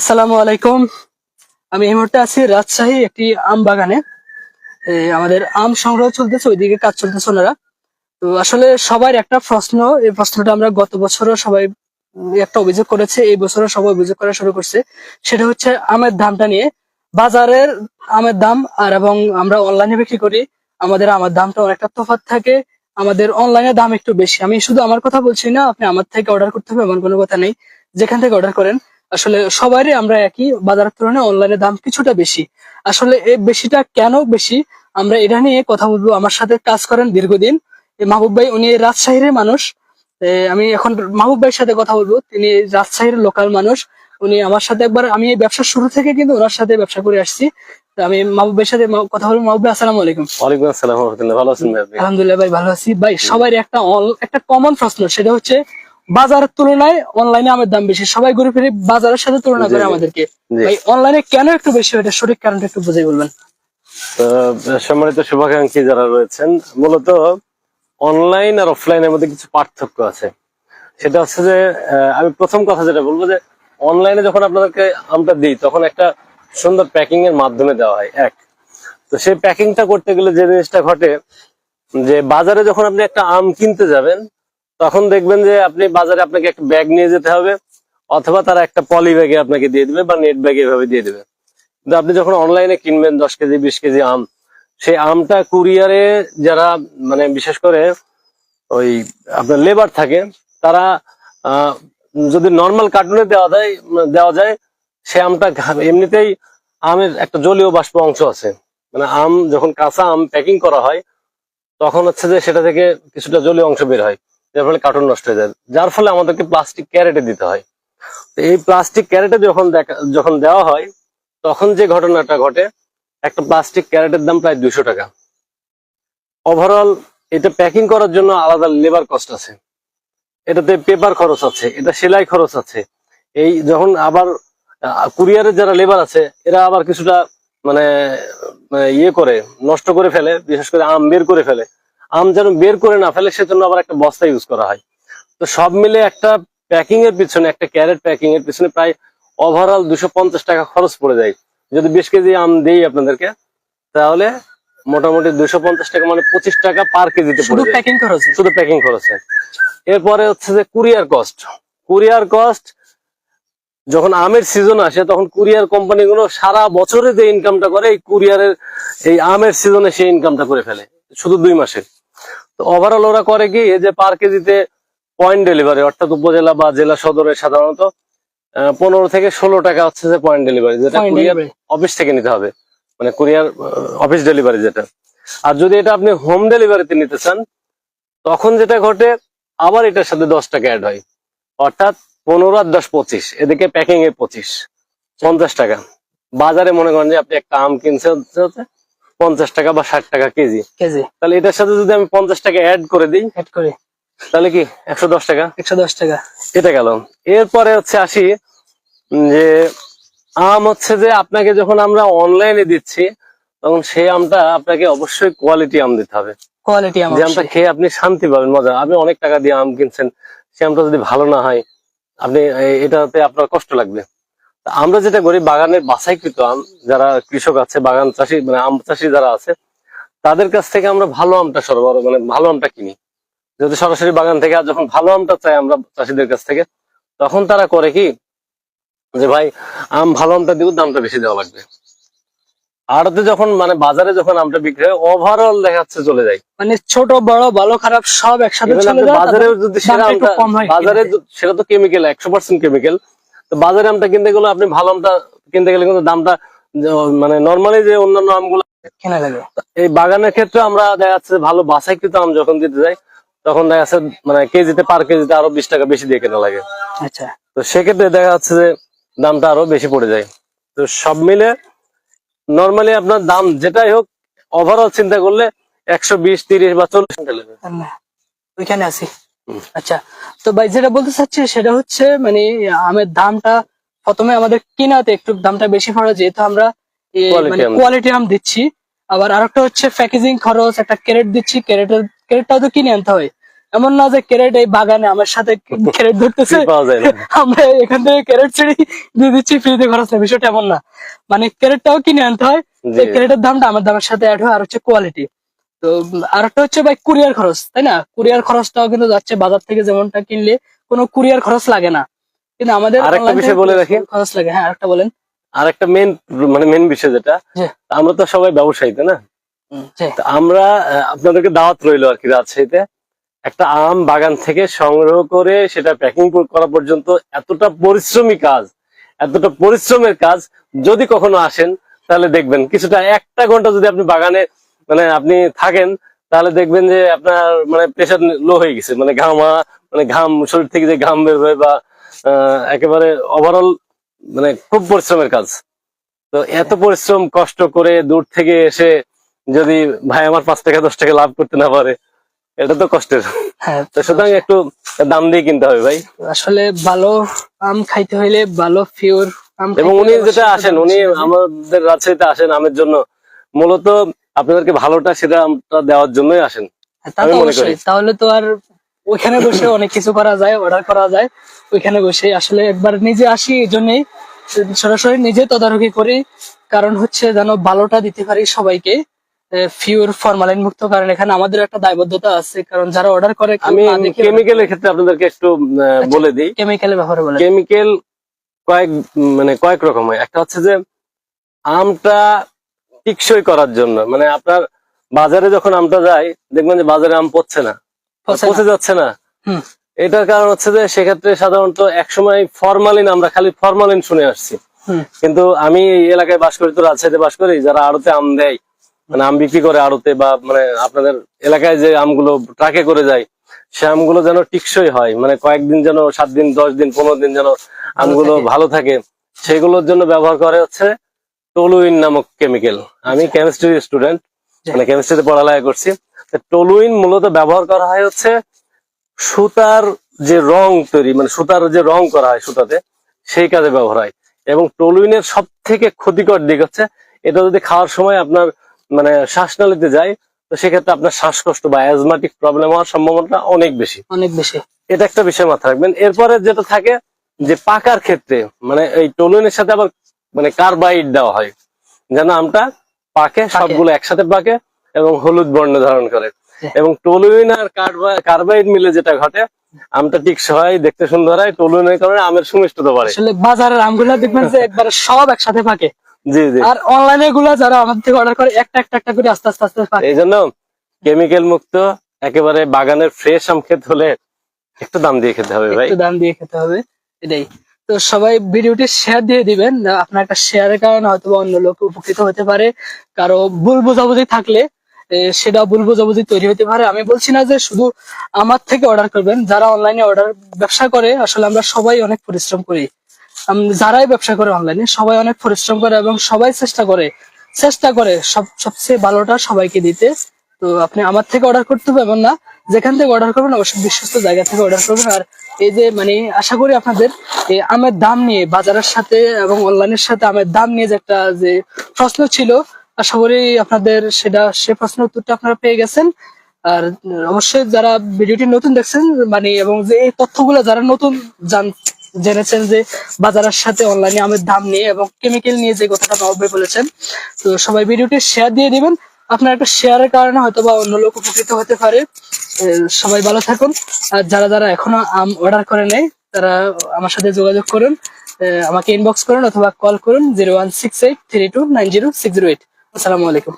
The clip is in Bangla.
আসসালামু আলাইকুম। আমি এই মুহূর্তে আছি রাজশাহী একটি আম বাগানে। আমাদের আম সংগ্রহ চলতেছে, ওইদিকে কাজ চলতেছে ওনারা। তো আসলে সবার একটা প্রশ্ন, এই প্রশ্নটা আমরা গত বছরও সবাই একটা অভিযোগ করেছে, এই বছরও সবাই অভিযোগ করা শুরু করছে। সেটা হচ্ছে আমের দামটা নিয়ে। বাজারের আমের দাম আর এবং আমরা অনলাইনে বিক্রি করি, আমাদের আমের দামটা অনেকটা তফাৎ থাকে। আমাদের অনলাইনে দাম একটু বেশি। আমি শুধু আমার কথা বলছি না, আপনি আমার থেকে অর্ডার করতে হবে, এমন কোনো কথা নেই। যেখান থেকে অর্ডার করেন আসলে সবারই আমরা একই বাজারের তুলনায় অনলাইনে দাম কিছুটা বেশি। আসলে এই বেশিটা কেন বেশি? আমরা এটা নিয়ে কথা বলব। আমার সাথে কাজ করেন দীর্ঘদিন এই মাহবুব ভাই। উনি রাজশাহীর মানুষ। আমি এখন মাহবুব ভাইয়ের সাথে কথা বলব। তিনি রাজশাহীর লোকাল মানুষ। উনি আমার সাথে একবার আমি এই ব্যবসার শুরু থেকে কিন্তু ওনার সাথে ব্যবসা করে আসছি। আমি মাহবুব ভাইয়ের সাথে কথা বলব। মাহবুব ভাই আসসালামু আলাইকুম। ওয়ালাইকুম আসসালাম। রহমতুল্লাহ। ভালো আছেন ভাই আলহামদুলিল্লাহ ভাই ভালো আছি। ভাই সবাই একটা একটা কমন প্রশ্ন। সেটা হচ্ছে বাজারের তুলনায় অনলাইনে আমের দাম বেশি। সবাই ঘুরে ফিরে বাজারের সাথে তুলনা করে আমাদেরকে। ভাই অনলাইনে কেন একটু বেশি হয়? এটা সঠিক কারণটা একটু বুঝাই বলবেন। সম্মানিত শুভাকাঙ্ক্ষী যারা রয়েছেন মূলত অনলাইন আর অফলাইনের মধ্যে কিছু পার্থক্য আছে। সেটা হচ্ছে যে আমি প্রথম কথা যেটা বলব যে অনলাইনে যখন আপনাদেরকে আমটা দিই তখন একটা সুন্দর প্যাকিং এর মাধ্যমে দেওয়া হয় এক। তো সেই প্যাকিংটা করতে গেলে যে জিনিসটা ঘটে যে বাজারে যখন আপনি একটা আম কিনতে যাবেন তখন দেখবেন যে আপনি বাজারে আপনাকে একটা ব্যাগ নিয়ে যেতে হবে, অথবা তারা একটা পলি ব্যাগে আপনাকে দিয়ে দেবে বা নেট ব্যাগে এভাবে দিয়ে দেবে। কিন্তু আপনি যখন অনলাইনে কিনবেন, দশ কেজি, বিশ কেজি আম, সেই আমটা কুরিয়ারে যারা মানে বিশেষ করে ওই আপনার লেবার থাকে, তারা যদি নর্মাল কার্টুনে দেওয়া যায় দেওয়া যায়, সে আমটা এমনিতেই আমের একটা জলীয় বাষ্প অংশ আছে। মানে আম, যখন কাঁচা আম প্যাকিং করা হয়, তখন হচ্ছে যে সেটা থেকে কিছুটা জলীয় অংশ বের হয়। যার ফলে কার্টুন নষ্ট হয়ে যায়। যার ফলে আমাদেরকে প্লাস্টিক ক্যারেটে দিতে হয়। এই প্লাস্টিক ক্যারেটে যখন দেখা যখন দেওয়া হয়, তখন যে ঘটনাটা ঘটে, একটা প্লাস্টিক ক্যারেটের দাম প্রায় দুশো টাকা। ওভারঅল এটা প্যাকিং করার জন্য আলাদা লেবার কস্ট আছে। এটাতে পেপার খরচ আছে, এটা সেলাই খরচ আছে। এই যখন আবার কুরিয়ারের যারা লেবার আছে, এরা আবার কিছুটা মানে ইয়ে করে, নষ্ট করে ফেলে, বিশেষ করে আম বের করে ফেলে। আম যেন বের করে না ফেলে সেজন্য আবার একটা বস্তা ইউজ করা হয়। তো সব মিলে একটা প্যাকিং এর পিছনে একটা ক্যারেট প্যাকিং এর পিছনে প্রায় ওভারঅল দুশো পঞ্চাশ টাকা খরচ পড়ে যায়। যদি বিশ কেজি আম দেই আপনাদেরকে তাহলে মোটামুটি দুশো পঞ্চাশ টাকা মানে পঁচিশ টাকা পার কেজিতে শুধু প্যাকিং খরচ? শুধু প্যাকিং খরচে। এরপরে হচ্ছে যে কুরিয়ার কস্ট কুরিয়ার কস্ট যখন আমের সিজন আসে তখন কুরিয়ার কোম্পানিগুলো সারা বছরে যে ইনকামটা করে এই কুরিয়ারের এই আমের সিজনে সেই ইনকামটা করে ফেলে। শুধু দুই মাসে। তো ওভারঅল ওরা করে কি এই যে পার কেজিতে পয়েন্ট ডেলিভারি অর্থাৎ উপজেলা বা জেলা সদরে সাধারণত পনেরো থেকে ষোলো টাকা হচ্ছে যে পয়েন্ট ডেলিভারি যেটা কুরিয়ার অফিস থেকে নিতে হবে। মানে কুরিয়ার অফিস ডেলিভারি যেটা। আর যদি এটা আপনি হোম ডেলিভারিতে নিতে চান তখন যেটা ঘটে আবার এটার সাথে দশ টাকা অ্যাড হয়। অর্থাৎ পনেরো আর দশ পঁচিশ এদিকে প্যাকিং এ পঁচিশ পঞ্চাশ টাকা। বাজারে মনে করেন যে আপনি একটা আম কিনছে হচ্ছে পঞ্চাশ টাকা বা ষাট টাকা কেজি। কেজি। তাহলে এটার সাথে যদি আমি পঞ্চাশ টাকা অ্যাড করে দিই অ্যাড করে। তাহলে কি একশো দশ টাকা? একশো দশ টাকা। এটা গেল। এরপরে হচ্ছে আসি যে আম হচ্ছে যে আপনাকে যখন আমরা অনলাইনে দিচ্ছি তখন সেই আমটা আপনাকে অবশ্যই কোয়ালিটি আম দিতে হবে। কোয়ালিটি আম যে আমটা খেয়ে আপনি শান্তি পাবেন মজা। আপনি অনেক টাকা দিয়ে আম কিনছেন সে আমটা যদি ভালো না হয় আপনি এটাতে আপনার কষ্ট লাগবে। আমরা যেটা করি বাগানের বাছাইকৃত আম যারা কৃষক আছে বাগান চাষি মানে আম চাষি যারা আছে তাদের কাছ থেকে আমরা ভালো আমটা সরবরাহ মানে ভালো আমটা কিনি। যদি সরাসরি বাগান থেকে আর যখন ভালো আমটা চাই আমরা চাষিদের কাছ থেকে তখন তারা করে কি যে ভাই আম ভালো আমটা দিব দামটা বেশি দেওয়া লাগবে। আড়তে যখন মানে বাজারে যখন আমটা বিক্রি হয় ওভারঅল দেখা যাচ্ছে চলে যায়। মানে ছোট বড় ভালো খারাপ সব একসাথে চলে যায় বাজারে যদি সেরা একটু আমটা কম হয়। বাজারে সেটা তো কেমিক্যাল একশো পার্সেন্ট কেমিক্যাল তো বাজারে আমটা কিনতে গেলে আপনি ভালো আমটা কিনতে গেলে কিন্তু দামটা মানে নর্মালি যে অন্যান্য আমগুলো কেনা লাগে। এই বাগানের ক্ষেত্রে আমরা দেখা যাচ্ছে ভালো বাছাইকৃত আম যখন দিতে যাই তখন দেখা যাচ্ছে মানে কেজিতে পার কেজিতে আরও বিশ টাকা বেশি দিয়ে কেনা লাগে। আচ্ছা। তো সেক্ষেত্রে দেখা যাচ্ছে যে দামটা আরও বেশি পড়ে যায়। তো সব মিলে নর্মালি আপনার দাম যেটাই হোক ওভারঅল চিন্তা করলে একশো বিশ তিরিশ বা চল্লিশ ওইখানে আছি। আচ্ছা তো ভাই যেটা বলতে চাচ্ছি সেটা হচ্ছে মানে আমের দামটা প্রথমে আমাদের কিনাতে একটু দামটা বেশি পড়ে যেহেতু আমরা মানে কোয়ালিটি আম দিচ্ছি। আবার আরেকটা হচ্ছে প্যাকেজিং খরচ একটা ক্যারেট দিচ্ছি ক্যারেটের ক্যারেটটাও তো কিনে আনতে হয়। এমন না যে ক্যারেট এই বাগানে আমার সাথে ক্যারেট ধরতেছে। আমরা এখান থেকে ক্যারেট ছেড়ে দিয়ে দিচ্ছি ফ্রিতে খরচ নেই। বিষয়টা এমন না। মানে ক্যারেটটাও কিনে আনতে হয়। ক্যারেটের দামটা আমার দামের সাথে অ্যাড হয় আর হচ্ছে কোয়ালিটি তো আর একটা হচ্ছে ভাই কুরিয়ার খরচ তাই না? কুরিয়ার খরচটাও কিন্তু যাচ্ছে বাজার থেকে যেমনটা কিনলে কোনো কুরিয়ার খরচ লাগে না। কিন্তু আমাদের আরেকটা বিষয় বলে রাখি। খরচ লাগে। হ্যাঁ আরেকটা বলেন। আর একটা মেন মানে মেন বিষয় যেটা আমরা তো সবাই ব্যবসায়ী তাই না? আমরা আপনাদেরকে দাওয়াত রইল আর কি রাজশাহীতে। একটা আম বাগান থেকে সংগ্রহ করে সেটা প্যাকিং করা পর্যন্ত এতটা পরিশ্রমী কাজ এতটা পরিশ্রমের কাজ যদি কখনো আসেন তাহলে দেখবেন কিছুটা একটা ঘণ্টা যদি আপনি বাগানে মানে আপনি থাকেন তাহলে দেখবেন যে আপনার মানে প্রেশার লো হয়ে গেছে। মানে ঘামা মানে ঘাম শরীর থেকে যে ঘাম বের হয় বা একেবারে ওভারঅল মানে খুব পরিশ্রমের কাজ। তো এত পরিশ্রম কষ্ট করে দূর থেকে এসে যদি ভাই আমার পাঁচ টাকা দশ টাকা লাভ করতে না পারে এটা তো কষ্টের। হ্যাঁ তো সুতরাং একটু দাম দিয়ে কিনতে হবে ভাই। আসলে ভালো আম খাইতে হইলে ভালো পিওর আম এবং উনি যেটা আসেন উনি আমাদের রাজশাহীতে আসেন আমের জন্য। মূলত আপনাদেরকে ভালোটা সেটা আমটা দেওয়ার জন্যই আসেন হ্যাঁ, তাহলে তো আর ওইখানে বসে অনেক কিছু করা যায় অর্ডার করা যায় ওইখানে বসে। আসলে একবার নিজে আসি এই জন্যই সরাসরি নিজে তদারকি করি কারণ হচ্ছে যেন ভালোটা দিতে পারি সবাইকে। ফিউর ফরমালিন মুক্ত কারণ এখানে আমাদের একটা দায়বদ্ধতা আছে কারণ যারা অর্ডার করে আমি কেমিক্যালের ক্ষেত্রে আপনাদেরকে একটু বলে দিই। কেমিক্যালের ব্যাপারে বলে কেমিক্যাল কয়েক মানে কয়েক রকম হয় একটা হচ্ছে যে আমটা টিকসই করার জন্য। মানে আপনার বাজারে যখন আমটা যায় দেখবেন যে বাজারে আম পচছে না। পচে যাচ্ছে না। এটার কারণ হচ্ছে যে সেক্ষেত্রে সাধারণত একসময় ফরমালিন আমরা খালি ফরমালিন শুনে আসছি। কিন্তু আমি এই এলাকায় বাস করি তো রাজশাহীতে বাস করি যারা আড়তে আম দেয় মানে আম বিক্রি করে আড়তে বা মানে আপনাদের এলাকায় যে আমগুলো ট্রাকে করে যায় সে আমগুলো যেন টিকসই হয়। মানে কয়েকদিন যেন সাত দিন দশ দিন পনেরো দিন যেন আমগুলো ভালো থাকে সেগুলোর জন্য ব্যবহার করে হচ্ছে টলুইন নামক কেমিক্যাল আমি কেমিস্ট্রি স্টুডেন্ট মানে কেমিস্ট্রিতে পড়ালেখা করছি। টলুইন মূলত ব্যবহার করা হয় হচ্ছে সুতার যে রং তৈরি মানে সুতার যে রং করা হয় সুতাতে সেই কাজে ব্যবহার হয়। এবং টলুইনের সব থেকে ক্ষতিকর দিক হচ্ছে এটা যদি খাওয়ার সময় আপনার মানে শ্বাসনালীতে যায় তো সেক্ষেত্রে আপনার শ্বাসকষ্ট বা অ্যাজমাটিক প্রবলেম হওয়ার সম্ভাবনা অনেক বেশি। অনেক বেশি। এটা একটা বিষয় মাথায় রাখবেন। এরপরে যেটা থাকে যে পাকার ক্ষেত্রে মানে এই টলুইনের সাথে আবার মানে কার্বাইড দেওয়া হয় যেন আমটা পাকে সবগুলো একসাথে পাকে এবং হলুদ বর্ণ ধারণ করে। হ্যাঁ। এবং টলুইন আর কার্বাইড মিলে যেটা ঘটে আমটা টিকসই হয় দেখতে সুন্দর হয় টলুইনের কারণে আমের সুমিষ্টতা বাড়ে। আসলে বাজারের আমগুলা দেখবেন যে একবার সব একসাথে পাকে। জি জি। আর অনলাইনে গুলা যারা আমাদের থেকে অর্ডার করে একটা একটা একটা করে আস্তে আস্তে আস্তে পাকে। এই জন্য কেমিক্যাল মুক্ত একেবারে বাগানের ফ্রেশ আম খেতে হলে একটু দাম দিয়ে খেতে হবে ভাই। একটু দাম দিয়ে খেতে হবে এটাই। তো সবাই ভিডিওটি শেয়ার দিয়ে দিবেন আপনার একটা শেয়ারের কারণে হয়তো অন্য লোক উপকৃত হতে পারে। কারও ভুল বোঝাবুঝি থাকলে সেটা ভুল বোঝাবুঝি তৈরি হতে পারে। আমি বলছি না যে শুধু আমার থেকে অর্ডার করবেন, যারা অনলাইনে অর্ডার ব্যবসা করে, আসলে আমরা সবাই অনেক পরিশ্রম করি। যারাই ব্যবসা করে অনলাইনে সবাই অনেক পরিশ্রম করে এবং সবাই চেষ্টা করে। চেষ্টা করে সব, সবচেয়ে ভালোটা সবাইকে দিতে। তো আপনি আমার থেকে অর্ডার করতে এমন না। যেখান থেকে অর্ডার করবেন, অবশ্যই বিশ্বস্ত জায়গা থেকে অর্ডার করবেন। আর এই যে মানে আশা করি আপনাদের এই আমের দাম নিয়ে, বাজারের সাথে এবং অনলাইনের সাথে আমের দাম নিয়ে যে একটা যে প্রশ্ন ছিল, আশা করি আপনাদের সেটা, সে প্রশ্ন উত্তরটা আপনারা পেয়ে গেছেন। আর অবশ্যই যারা ভিডিওটি নতুন দেখছেন মানে এবং যে এই তথ্যগুলো যারা নতুন জান, জেনেছেন যে বাজারের সাথে অনলাইনে আমের দাম নিয়ে এবং কেমিক্যাল নিয়ে যে কথাটা বলেছেন, তো সবাই ভিডিওটি শেয়ার দিয়ে দিবেন। আপনার একটা শেয়ারের কারণে হয়তো বা অন্য লোক উপকৃত হতে পারে। সবাই ভালো থাকুন। আর যারা যারা এখনও আম অর্ডার করে নেয় তারা আমার সাথে যোগাযোগ করুন। আমাকে ইনবক্স করুন অথবা কল করুন zero one six eight three two nine zero six zero eight আসসালামু আলাইকুম।